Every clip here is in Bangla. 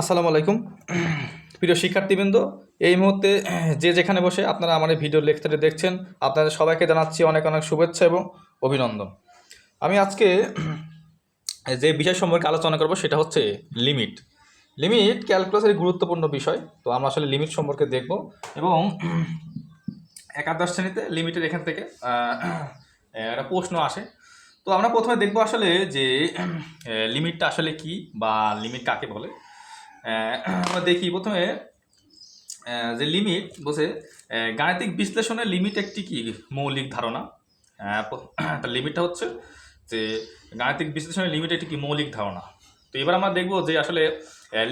আসসালামু আলাইকুম। প্রিয় শিক্ষার্থীবৃন্দ, এই মুহূর্তে যে যেখানে বসে আপনারা আমার এই ভিডিও লেকচারে দেখছেন, আপনাদের সবাইকে জানাচ্ছি অনেক অনেক শুভেচ্ছা এবং অভিনন্দন। আমি আজকে যে বিষয় সম্পর্কে আলোচনা করব সেটা হচ্ছে লিমিট। লিমিট ক্যালকুলাসের গুরুত্বপূর্ণ বিষয়, তো আমরা আসলে লিমিট সম্পর্কে দেখব এবং একাদশ শ্রেণীতে লিমিটের এখান থেকে একটা প্রশ্ন আসে। তো আমরা প্রথমে দেখব আসলে যে লিমিটটা আসলে কি বা লিমিট কাকে বলে? আমরা দেখি প্রথমে যে লিমিট বলছে গাণিতিক বিশ্লেষণে লিমিট একটি কি? মৌলিক ধারণা। লিমিটটা হচ্ছে যে গাণিতিক বিশ্লেষণের লিমিট একটি কি? মৌলিক ধারণা। তো এবার আমরা দেখব যে আসলে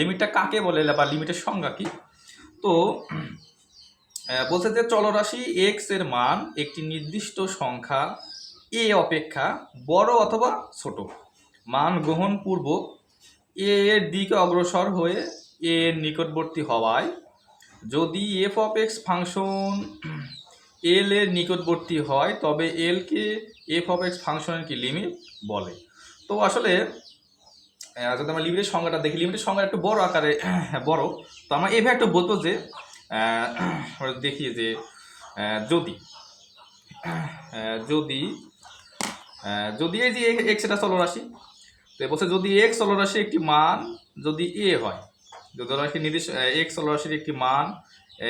লিমিটটা কাকে বলে বা লিমিটের সংজ্ঞা কি? তো বলছে যে চলরাশি এক্সের মান একটি নির্দিষ্ট সংখ্যা এ অপেক্ষা বড় অথবা ছোট। মান গ্রহণ পূর্বক এ এর দিকে অগ্রসর হয়ে এ এর নিকটবর্তী হওয়ায়, যদি f of x function L এর নিকটবর্তী হয়, তবে এল কে এফ অফ এক্স ফাংশনের কি লিমিট বলে। তো আসলে যদি আমরা লিমিটের সংজ্ঞাটা দেখি লিমিটের সংজ্ঞা একটু বড় আকারে বড়। তো আমরা এভাবে একটু বলব যে দেখি যে যদি যদি যদি এই যে এক্স এটা চলরাশি তো বলছে যদি এক্স চলরাশি একটি মান যদি এ হয়, যদি নির্দিষ্ট এক্স চলরাশির একটি মান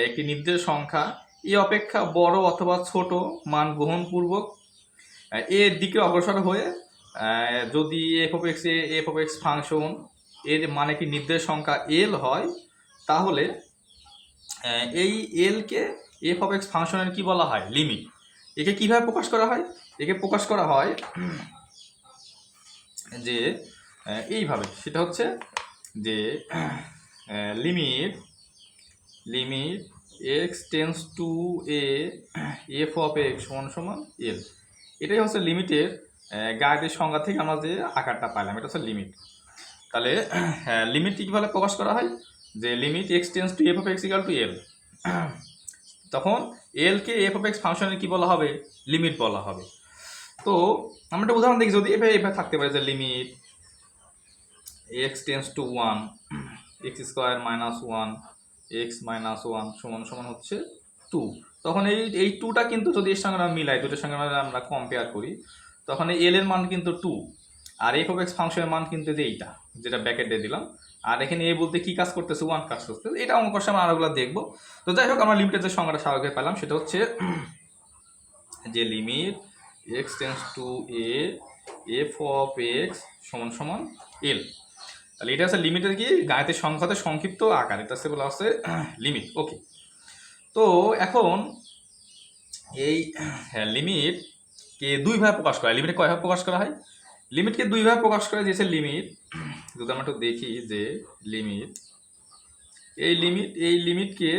একটি নির্দিষ্ট সংখ্যা, এ অপেক্ষা বড় অথবা ছোট মান গ্রহণপূর্বক এর দিকে অগ্রসর হয়ে যদি f of x f of x function এর মানে কি নির্দেশ সংখ্যা এল হয়, তাহলে এই এলকে এফ অফ এক্স ফাংশনের কি বলা হয়? লিমিট একে কীভাবে প্রকাশ করা হয়? একে প্রকাশ করা হয় যে এইভাবে। সেটা হচ্ছে যে limit limit x tends to a f of x সমান সমান এল এটাই হচ্ছে লিমিটের গায়ের সংজ্ঞা থেকে আমরা যে আকারটা পাইলাম, এটা হচ্ছে লিমিট। তাহলে লিমিট কীভাবে প্রকাশ করা হয়? যে limit x tends to f of x equal to L তখন এলকে এফ অফ এক্স ফাংশনের কী বলা হবে? লিমিট বলা হবে। তো আমরা একটা উদাহরণ দেখি, যদি এভাবে এভাবে থাকতে পারে, যে limit x tends to one x square minus one x minus one সমান সমান হচ্ছে টু তখন এই এই টুটা কিন্তু যদি এর সঙ্গে আমরা মিলাই দুটোর সঙ্গে আমরা- কম্পেয়ার করি, তখন এই এল এর মান কিন্তু টু আর এফ অফ এক্স ফাংশনের মান কিন্তু যে এইটা, যেটা ব্যাকেট দিয়ে দিলাম। আর এখানে এ বলতে কী কাজ করতেছে ওয়ান কাজ করতেছে, এটা অঙ্ক কষে আমরা আরোগুলো দেখব। তো যাই হোক, আমরা লিমিটের যে সংজ্ঞাটা স্বাভাবিক পেলাম, সেটা হচ্ছে যে limit x tends to a f of x সমান সমান এল তাহলে এটা হচ্ছে লিমিটের কি? গাণিতের সংখ্যাতে সংক্ষিপ্ত আকার। এটা হচ্ছে বলা হচ্ছে লিমিট ওকে তো এখন এই লিমিট কে দুইভাবে প্রকাশ করা হয়। লিমিটে কয়ভাবে প্রকাশ করা হয়? লিমিটকে দুইভাবে প্রকাশ করা দিয়েছে লিমিট যদি আমরা একটু দেখি যে লিমিট এই লিমিট এই লিমিটকে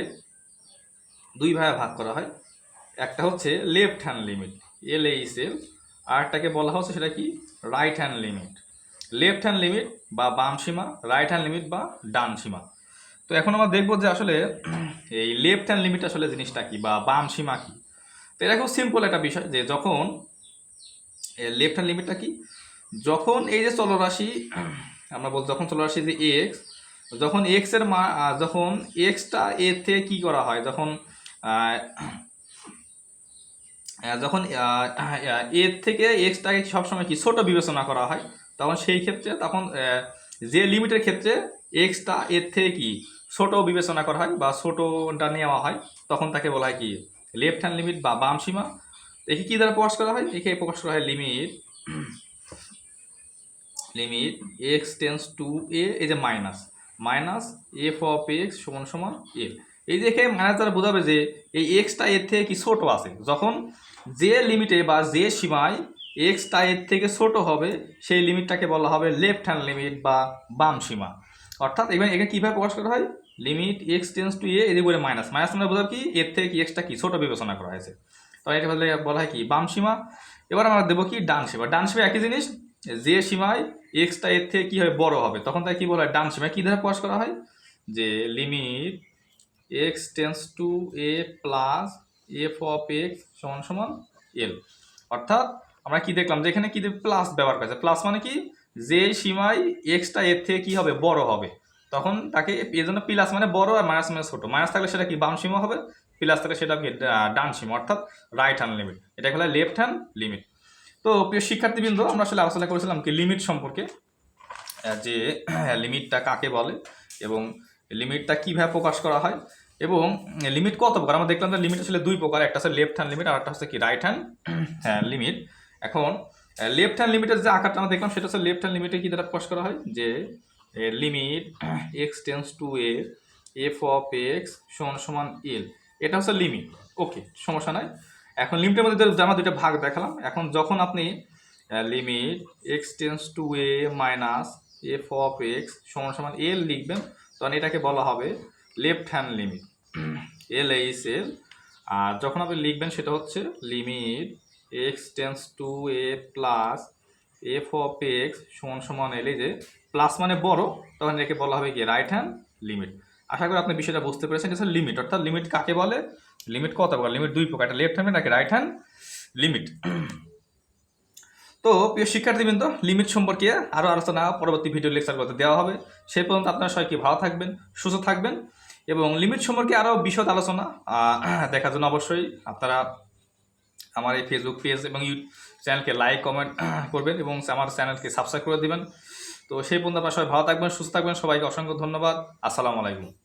দুইভাবে ভাগ করা হয়। একটা হচ্ছে left hand limit L H L আর একটাকে বলা হচ্ছে সেটা কি? Right hand limit left hand limit বা বাম সীমা রাইট হ্যান্ড লিমিট বা ডান সীমা। তো এখন আমরা দেখব যে আসলে এই লেফট হ্যান্ড লিমিট আসলে জিনিসটা কি বা বাম সীমা কি। তো এটা খুব সিম্পল একটা বিষয় যে যখন লেফট হ্যান্ড লিমিটটা কি? যখন এই যে চলরাশি, আমরা বল যখন চলরাশি যে এক্স যখন এক্সের মা যখন এক্সটা এর থেকে কি করা হয়? যখন যখন এর থেকে এক্সটাকে সবসময় কি ছোট বিবেচনা করা হয়, তখন সেই ক্ষেত্রে, তখন যে লিমিটের ক্ষেত্রে এক্সটা এর থেকে কি ছোট বিবেচনা করা হয় বা ছোটটা নেওয়া হয়, তখন তাকে বলা হয় কি লেফট হ্যান্ড লিমিট বা বাম সীমা। একে কি দ্বারা প্রকাশ করা হয়? একে প্রকাশ করা হয় limit limit x tends to a এই যে minus minus f of x সমান সমান এল এই যে এখানে মাইনাস দ্বারা বোঝাবে যে এই এক্সটা এর থেকে কি ছোট আছে। যখন যে লিমিটে বা যে সীমায় এক্সটা এর থেকে ছোট হবে, সেই লিমিটটাকে বলা হবে লেফট হ্যান্ড লিমিট বা বাম সীমা। অর্থাৎ এখানে এখানে কীভাবে প্রকাশ করা হয়? Limit x tends to a এদিকে মাইনাস মাইনাস মানে বোঝাবে কি, এর থেকে কি এক্সটা কি ছোট বিবেচনা করা হয়েছে। তো এটা বলে, বলা হয় কি, বাম সীমা। এবার আমরা দেবো কি ডান সীমা। ডান সীমা একই জিনিস, যে সীমায় এক্সটা এর থেকে কি হবে, বড় হবে। তখন তাকে কি বলা হয়? ডান সীমা কি ধারা প্রকাশ করা হয়? যে limit x tends to a plus f of x সমান সমান এল অর্থাৎ আমরা কি দেখলাম যে এখানে কি প্লাস ব্যবহার করেছে। প্লাস মানে কি? যে সীমায় এক্সটা এর থেকে কি হবে? বড় হবে। তখন তাকে এর জন্য প্লাস মানে বড় আর মাইনাস মানে ছোট। মাইনাস থাকলে সেটা কি? বাম সীমা হবে। প্লাস থাকলে সেটা ডান সীমা। অর্থাৎ রাইট হ্যান্ড লিমিট এটাকে বলে? লেফট হ্যান্ড লিমিট তো প্রিয় শিক্ষার্থীবৃন্দ, আমরা আসলে আলোচনা করেছিলাম কি লিমিট সম্পর্কে, যে লিমিটটা কাকে বলে এবং লিমিটটা কীভাবে প্রকাশ করা হয়। এবং লিমিট কত প্রকার? আমরা দেখলাম যে লিমিট আসলে দুই প্রকার, একটা হচ্ছে লেফট হ্যান্ড লিমিট আর একটা হচ্ছে কি রাইট হ্যান্ড হ্যাঁ লিমিট এখন লেফট হ্যান্ড লিমিটের যে আকারটা আমরা দেখলাম, সেটা হচ্ছে লেফট হ্যান্ড লিমিটে কি দ্বারা প্রকাশ করা হয়? যে limit x tends to a f of x সমান সমান এল এটা হচ্ছে লিমিট ওকে সমস্যা নাই। এখন লিমিটের মধ্যে আমরা দুইটা ভাগ দেখালাম, এখন যখন আপনি limit x tends to a minus f of x সমান সমান এল লিখবেন, তখন এটাকে বলা হবে left hand limit L H L আর যখন আপনি লিখবেন সেটা হচ্ছে limit x tends to a plus f of x সমান সমান এল যে প্লাস মানে বড়, তখন এটাকে বলা হবে কি রাইট হ্যান্ড লিমিট আশা করি আপনি বিষয়টা বুঝতে পেরেছেন এটা লিমিট অর্থাৎ লিমিট কাকে বলে? লিমিট কত প্রকার লিমিট দুই প্রকার একটা লেফট হ্যান্ড নাকি রাইট হ্যান্ড লিমিট তো প্রিয় শিক্ষার্থীবৃন্দ লিমিট সম্পর্কে আরও আলোচনা পরবর্তী ভিডিও লেকচার করতে দেওয়া হবে। সেই পর্যন্ত আপনারা সবাই কি ভালো থাকবেন, সুস্থ থাকবেন? এবং লিমিট সম্পর্কে আরও বিশদ আলোচনা দেখার জন্য অবশ্যই আপনারা আমার এই ফেসবুক পেজ এবং ইউটিউব চ্যানেলকে লাইক কমেন্ট করবেন এবং আমার চ্যানেলকে সাবস্ক্রাইব করে দেবেন। তো সেই পর্যন্ত আপনারা সবাই ভালো থাকবেন, সুস্থ থাকবেন। সবাইকে অসংখ্য ধন্যবাদ। আসসালামু আলাইকুম।